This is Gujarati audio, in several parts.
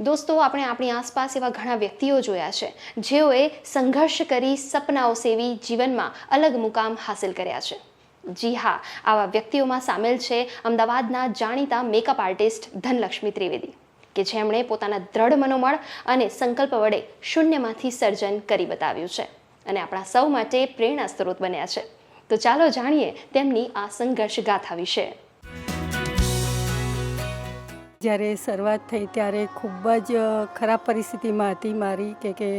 દોસ્તો, આપણે આપણી આસપાસ એવા ઘણા વ્યક્તિઓ જોયા છે, જેઓએ સંઘર્ષ કરી, સપનાઓ સેવી, જીવનમાં અલગ મુકામ હાંસિલ કર્યા છે. જી હા, આવા વ્યક્તિઓમાં સામેલ છે અમદાવાદના જાણીતા મેકઅપ આર્ટિસ્ટ ધનલક્ષ્મી ત્રિવેદી, કે જેમણે પોતાના દ્રઢ મનોબળ અને સંકલ્પ વડે શૂન્યમાંથી સર્જન કરી બતાવ્યું છે અને આપણા સૌ માટે પ્રેરણા સ્ત્રોત બન્યા છે. તો ચાલો જાણીએ તેમની આ સંઘર્ષ ગાથા વિશે. જ્યારે શરૂઆત થઈ ત્યારે ખૂબ જ ખરાબ પરિસ્થિતિમાં હતી મારી કે કે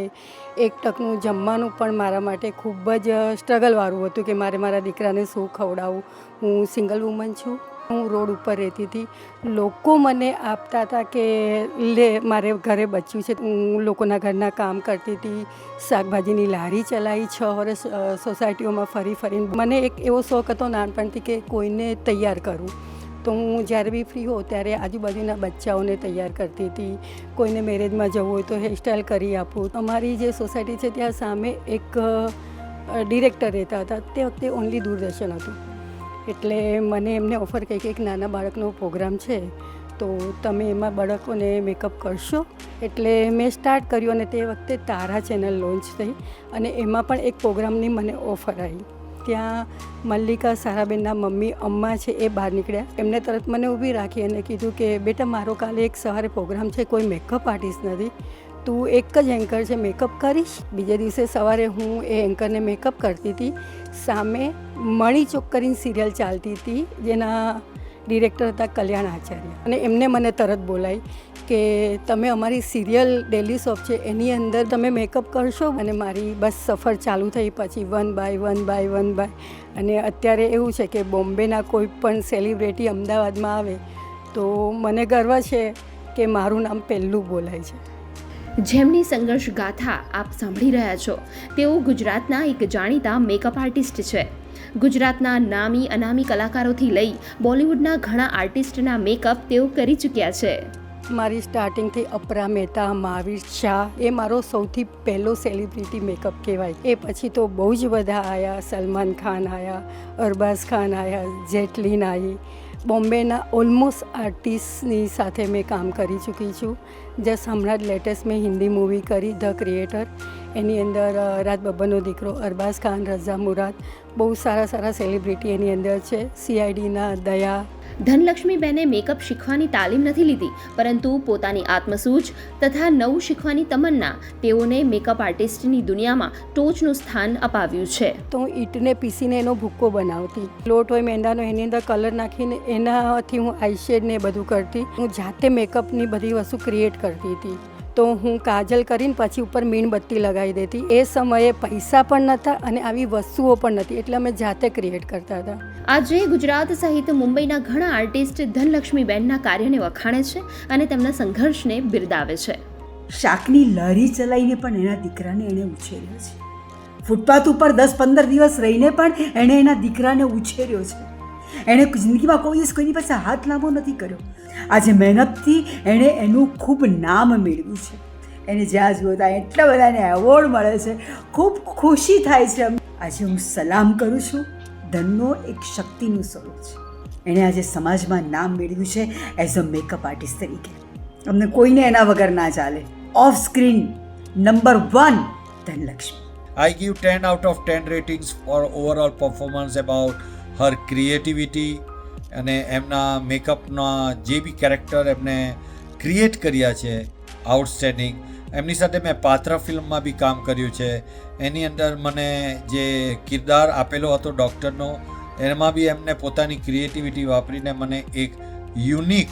એક ટકનું જમવાનું પણ મારા માટે ખૂબ જ સ્ટ્રગલવાળું હતું કે મારે મારા દીકરાને શું ખવડાવવું હું સિંગલ વુમન છું. હું રોડ ઉપર રહેતી હતી. લોકો મને આપતા હતા કે લે, મારે ઘરે બચ્યું છે. હું લોકોના ઘરના કામ કરતી હતી. શાકભાજીની લારી ચલાવી છ વર્ષ સોસાયટીઓમાં ફરી ફરીને. મને એક એવો શોખ હતો નાનપણથી કે કોઈને તૈયાર કરું. તો હું જ્યારે બી ફ્રી હોઉં ત્યારે આજુબાજુના બચ્ચાઓને તૈયાર કરતી હતી. કોઈને મેરેજમાં જવું હોય તો હેરસ્ટાઈલ કરી આપું. અમારી જે સોસાયટી છે ત્યાં સામે એક ડિરેક્ટર રહેતા હતા. તે વખતે ઓનલી દૂરદર્શન હતું. એટલે મને એમને ઓફર કહી કે એક નાના બાળકનો પ્રોગ્રામ છે, તો તમે એમાં બાળકોને મેકઅપ કરશો. એટલે મેં સ્ટાર્ટ કર્યું અને તે વખતે તારા ચેનલ લોન્ચ થઈ અને એમાં પણ એક પ્રોગ્રામની મને ઓફર આવી. ત્યાં મલ્લિકા સારાબેનના મમ્મી અમ્મા છે એ બહાર નીકળ્યા. એમને તરત મને ઊભી રાખી અને કીધું કે, બેટા, મારો કાલે એક સવારે પ્રોગ્રામ છે, કોઈ મેકઅપ આર્ટિસ્ટ નથી. તું એક જ એન્કર છે મેકઅપ કરીશ. બીજે દિવસે સવારે હું એ એન્કરને મેકઅપ કરતી હતી. સામે મણી કરીને સિરિયલ ચાલતી હતી, જેના ડિરેક્ટર હતા કલ્યાણ આચાર્ય. અને એમને મને તરત બોલાવી. કે તમે અમારી સિરિયલ ડેલી શોપ છે, એની અંદર તમે મેકઅપ કરશો? અને મારી બસ સફર ચાલુ થઈ પછી one by one by one by. અને અત્યારે એવું છે કે બોમ્બેના કોઈ પણ સેલિબ્રિટી અમદાવાદમાં આવે, તો મને ગર્વ છે કે મારું નામ પહેલું બોલાય છે. જેમની સંઘર્ષ ગાથા આપ સાંભળી રહ્યા છો, તેઓ ગુજરાતના એક જાણીતા મેકઅપ આર્ટિસ્ટ છે. ગુજરાતના નામી અનામી કલાકારોથી લઈ બોલિવૂડના ઘણા આર્ટિસ્ટના મેકઅપ તેઓ કરી ચૂક્યા છે. મારી સ્ટાર્ટિંગથી અપરા મહેતા મહાવીર શાહ, એ મારો સૌથી પહેલો સેલિબ્રિટી મેકઅપ કહેવાય. એ પછી તો બહુ જ બધા આવ્યા સલમાન ખાન આવ્યા અરબાઝ ખાન આવ્યા જેટલીન આવી બોમ્બેના ઓલમોસ્ટ આર્ટિસ્ટની સાથે મેં કામ કરી ચૂકી છું. જસ્ટ હમણાં જ લેટેસ્ટ મેં હિન્દી મૂવી કરી ધ ક્રિએટર એની અંદર રાજ બબ્બરનો દીકરો, અરબાઝ ખાન, રઝા મુરાદ. બહુ સારા સારા સેલિબ્રિટી એની અંદર છે. સીઆઈડીના દયા ધનલક્ષ્મીબેને મેકઅપ શીખવાની તાલીમ નથી લીધી, પરંતુ પોતાની આત્મસૂચ તથા નવું શીખવાની તમન્ના તેઓને મેકઅપ આર્ટિસ્ટની દુનિયામાં ટોચનું સ્થાન અપાવ્યું છે. તો હું ઈંટને પીસીને એનો ભૂક્કો બનાવતી. લોટ હોય, મેંદાનો, એની અંદર કલર નાખીને એનાથી હું આઈશેડ ને બધું કરતી. હું જાતે મેકઅપની બધી વસ્તુ ક્રિએટ કરતી હતી. તો હું કાજલ કરીને પછી ઉપર મીણબત્તી લગાવી દેતી. એ સમયે પૈસા પણ નહોતા અને આવી વસ્તુઓ પણ નથી એટલે અમે જાતે ક્રિએટ કરતા હતા. આજે ગુજરાત સહિત મુંબઈના ઘણા આર્ટિસ્ટ ધનલક્ષ્મીબેનના કાર્યને વખાણે છે અને તેમના સંઘર્ષને બિરદાવે છે. શાકની લારી ચલાવીને પણ એના દીકરાને એણે ઉછેર્યો છે. ફૂટપાથ ઉપર દસ પંદર દિવસ રહીને પણ એણે એના દીકરાને ઉછેર્યો છે. એણે જિંદગીમાં કોઈ દિવસ કોઈની પાસે હાથ લાંબો નથી કર્યો. આજે મહેનતથી એણે એનું ખૂબ નામ મેળવ્યું છે. એને જ્યાં જુઓ ત્યાં એટલા બધાને એવોર્ડ મળે છે. ખૂબ ખુશી થાય છે. આજે હું સલામ કરું છું. ધનનો એક શક્તિનું સ્વરૂપ છે. એણે આજે સમાજમાં નામ મેળવ્યું છે એઝ અ મેકઅપ આર્ટિસ્ટ તરીકે. અમને કોઈને એના વગર ના ચાલે. Off screen number one Dhanlakshmi. I give ten out of ten ratings for overall performance about her creativity અને એમના મેકઅપના જે બી કેરેક્ટર એમને ક્રિએટ કર્યા છે આઉટસ્ટેન્ડિંગ એમની સાથે મેં પાત્ર ફિલ્મમાં બી કામ કર્યું છે. એની અંદર મને જે કિરદાર આપેલો હતો ડૉક્ટરનો, એમાં બી એમને પોતાની ક્રિએટિવિટી વાપરીને મને એક યુનિક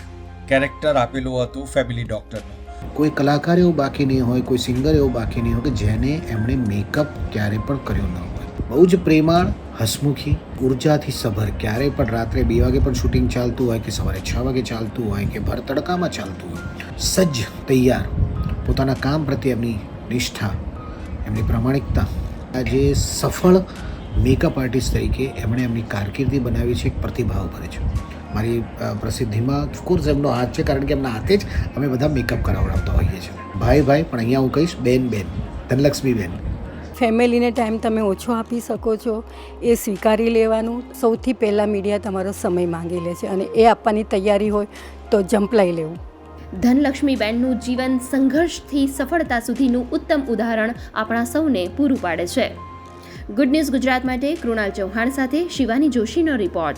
કેરેક્ટર આપેલું હતું ફેમિલી ડૉક્ટરનું કોઈ કલાકાર એવું બાકી નહીં હોય, કોઈ સિંગર એવું બાકી નહીં હોય કે જેને એમણે મેકઅપ ક્યારે પણ કર્યો ન હોય. બહુ જ પ્રેમાળ, હસમુખી, ઉર્જાથી સભર, ક્યારેય પણ રાત્રે બે વાગે પણ શૂટિંગ ચાલતું હોય કે સવારે છ વાગે ચાલતું હોય કે ભર તડકામાં ચાલતું હોય. સજ્જ, તૈયાર. પોતાના કામ પ્રત્યે એમની નિષ્ઠા, એમની પ્રામાણિકતા આજે સફળ મેકઅપ આર્ટિસ્ટ તરીકે એમણે એમની કારકિર્દી બનાવી છે, એક પ્રતિભાવ ભરે છે મારી પ્રસિદ્ધિમાં ઓફકોર્સ એમનો હાથ છે, કારણ કે એમના હાથે જ અમે બધા મેકઅપ કરાવડાવતા હોઈએ છીએ. ભાઈ ભાઈ, પણ અહીંયા હું કહીશ, બેન બેન, ધનલક્ષ્મી બેન. ફેમિલીને ટાઈમ તમે ઓછો આપી શકો છો, એ સ્વીકારી લેવાનું. સૌથી પહેલાં મીડિયા તમારો સમય માંગી લે છે અને એ આપવાની તૈયારી હોય તો જંપલાઈ લેવું. ધનલક્ષ્મીબેનનું જીવન સંઘર્ષથી સફળતા સુધીનું ઉત્તમ ઉદાહરણ આપણા સૌને પૂરું પાડે છે. ગુડ ન્યૂઝ ગુજરાત માટે કૃણાલ ચૌહાણ સાથે શિવાની જોશીનો રિપોર્ટ